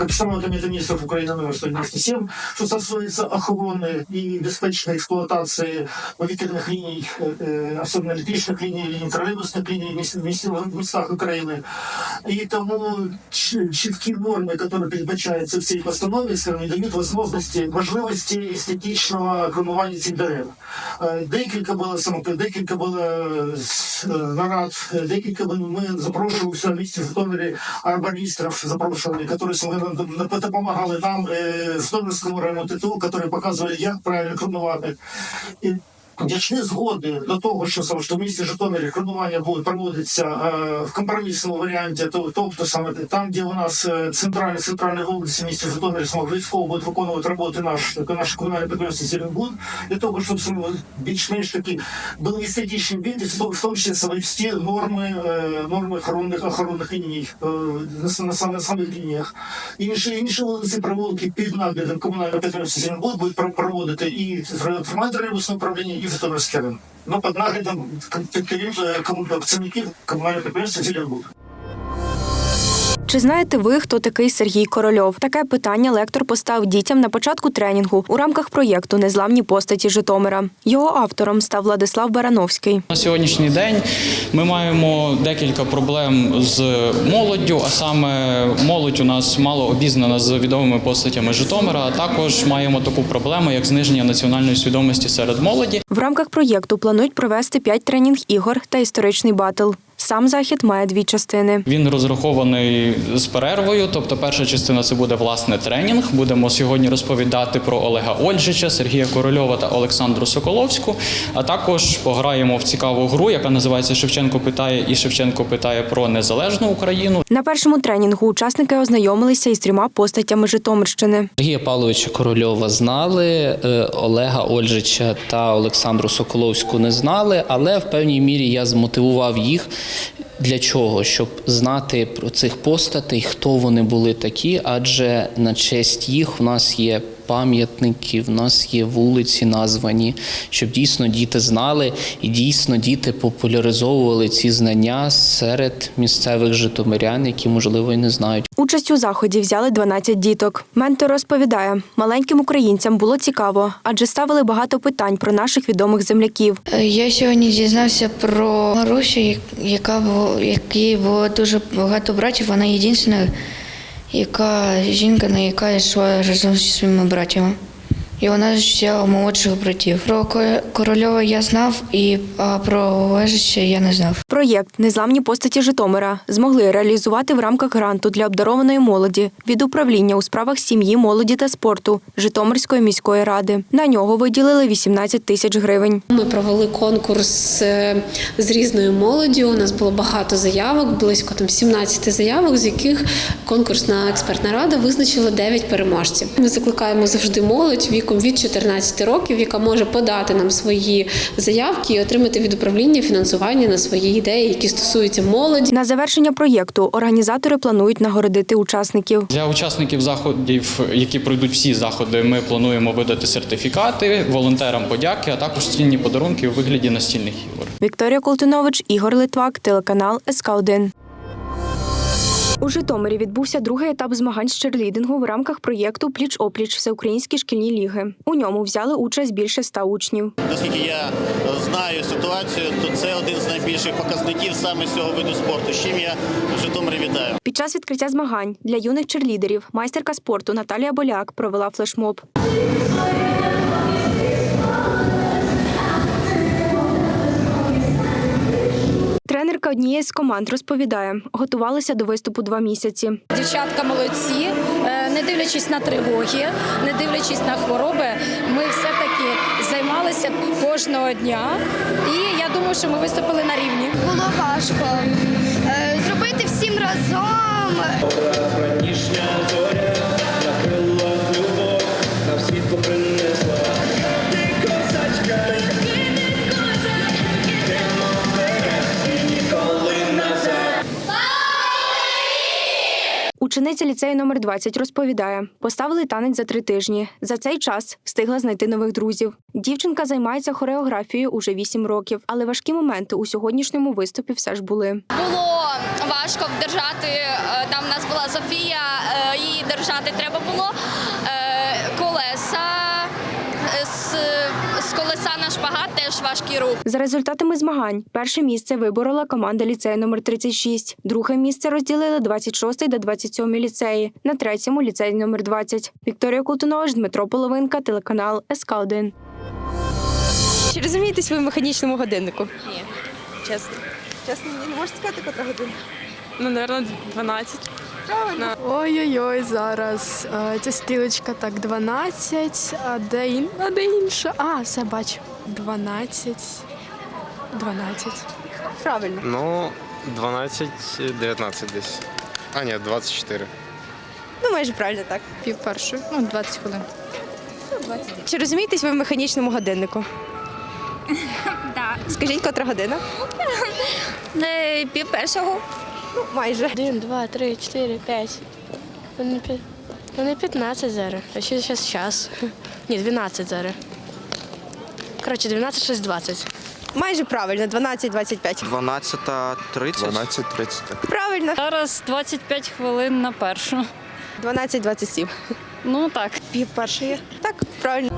как самого Комитета министров Украины номер 197, что стосуется охороны и безопасной эксплуатации повітряных линий, э, особенно электрических линий, линий троллейбусных линий в мес- в мес- в местах Украины. И тому ч- чіткі норми, которые передбачаються в цій постанові, скажімо, дають можливості, можливості естетичного кронування цих дерев. Е, Декілька було самопи, декілька було е, нарад, е, декілька було- ми запрошували в місті в Житомирі арбористів, запрошували, які саме допомагали нам з Житомирському району ТТУ, які показували, як правильно кронувати. І Дійшли згоди до того, що в місті Житомирі кронування буде проводитися е, в компромісному варіанті, то- тобто саме там, де у нас центральні центральні вулиці місті Житомирі обов'язково будуть виконувати роботи наш наш комунальний підприємство Зеленбуд, для того, щоб більш-менш такі були естетичні вид, в тому- числі всі норми е, норми охоронних охоронних ліній е, на, на самих лініях. Інші інші вулиці провулки під наглядом комунального підприємства Зеленбуд будуть проводити і тримати тролейбусне управління, і Житомирське район. Ну, під наглядом е, працівників комунального підприємства Зеленбуд. Чи знаєте ви, хто такий Сергій Корольов? Таке питання лектор поставив дітям на початку тренінгу у рамках проєкту Незламні постаті Житомира. Його автором став Владислав Барановський. На сьогоднішній день ми маємо декілька проблем з молоддю, а саме молодь у нас мало обізнана з відомими постатями Житомира. А також маємо таку проблему, як зниження національної свідомості серед молоді. В рамках проєкту планують провести п'ять тренінг ігор та історичний батл. Сам захід має дві частини. Він розрахований з перервою. Тобто, перша частина це буде власне тренінг. Будемо сьогодні розповідати про Олега Ольжича, Сергія Корольова та Олександру Соколовську. А також пограємо в цікаву гру, яка називається Шевченко питає і Шевченко питає про незалежну Україну. На першому тренінгу учасники ознайомилися із трьома постатями Житомирщини. Сергія Павловича Корольова знали, е, Олега Ольжича та Олександру Соколовську не знали, але в певній мірі я змотивував їх. Для чого? Щоб знати про цих постатей, хто вони були такі, адже на честь їх у нас є пам'ятники, в нас є вулиці названі, щоб дійсно діти знали і дійсно діти популяризовували ці знання серед місцевих житомирян, які можливо і не знають. Участь у заході взяли 12 діток. Ментор розповідає, маленьким українцям було цікаво, адже ставили багато питань про наших відомих земляків. Е, Я сьогодні дізнався про Марусю, яка було, якій було дуже багато братів. Вона єдина, яка жінка, на яка йшла разом зі своїми братями. І вона взяла молодших братів. Про Корольова я знав, і а про Олежича я не знав. Проєкт Незламні постаті Житомира змогли реалізувати в рамках гранту для обдарованої молоді від управління у справах сім'ї, молоді та спорту Житомирської міської ради. На нього виділили 18 тисяч гривень. Ми провели конкурс е, з різною молоддю. У нас було багато заявок, близько там 17 заявок, з яких конкурсна експертна рада визначила 9 переможців. Ми закликаємо завжди молодь віком від 14 років, яка може подати нам свої заявки і отримати від управління фінансування на свої ідеї, які стосуються молоді. На завершення проєкту організатори планують нагородити учасників. Для учасників заходів, які пройдуть всі заходи, ми плануємо видати сертифікати, волонтерам подяки, а також цінні подарунки у вигляді настільних ігор. Вікторія Колтунович, Ігор Литвак, телеканал СК 1 у Житомирі відбувся другий етап змагань з черлідингу в рамках проєкту Пліч опліч Всеукраїнські шкільні ліги. У ньому взяли участь більше ста учнів. Наскільки я знаю ситуацію, то це один з найбільших показників саме цього виду спорту. З чим я в Житомирі вітаю. Під час відкриття змагань для юних черлідерів майстерка спорту Наталія Боляк провела флешмоб. Тренерка однієї з команд розповідає, готувалися до виступу два місяці. Дівчатка молодці, Е, не дивлячись на тривоги, не дивлячись на хвороби, ми все-таки займалися кожного дня. І я думаю, що ми виступили на рівні. було важко Учениця ліцею номер 20 розповідає, поставили танець за три тижні. За цей час встигла знайти нових друзів. Дівчинка займається хореографією уже вісім років, але важкі моменти у сьогоднішньому виступі все ж були. Було важко вдержати. е, Там у нас була Софія, е, її держати треба було. Шпагат теж важкий рух. За результатами змагань, перше місце виборола команда ліцею номер 36, друге місце розділили 26 та 27 ліцеї, на третьому ліцей номер 20. Вікторія Култунович, Дмитро Половинка, телеканал СК 1 Чи розумієтесь ви в механічному годиннику? Ні. Чесно. Чесно, не можете сказати, котра година? Ну, мабуть, 12. Правильно. Ой-ой-ой, зараз е, ця стрілочка так 12, а де, ін... а де інша? А, все бачу. 12. 12. Правильно. Ну, 12, 19 десь. А, ні, 24. Ну, майже правильно так. Пів першої, ну 20 хвилин. Чи розумієтесь ви в механічному годиннику? Так. Скажіть, котра година? Пів першого. Ну, майже. 1, 2, 3, 4, 5. Вони. Вони 15 зараз. А ще зараз час. Ні, 12 зараз. Коротше, 12.620. Майже правильно, 12-25. 12.30. 12.30. Правильно. Зараз 25 хвилин на першу. 12-27. Ну так. Пів першої. Так, правильно.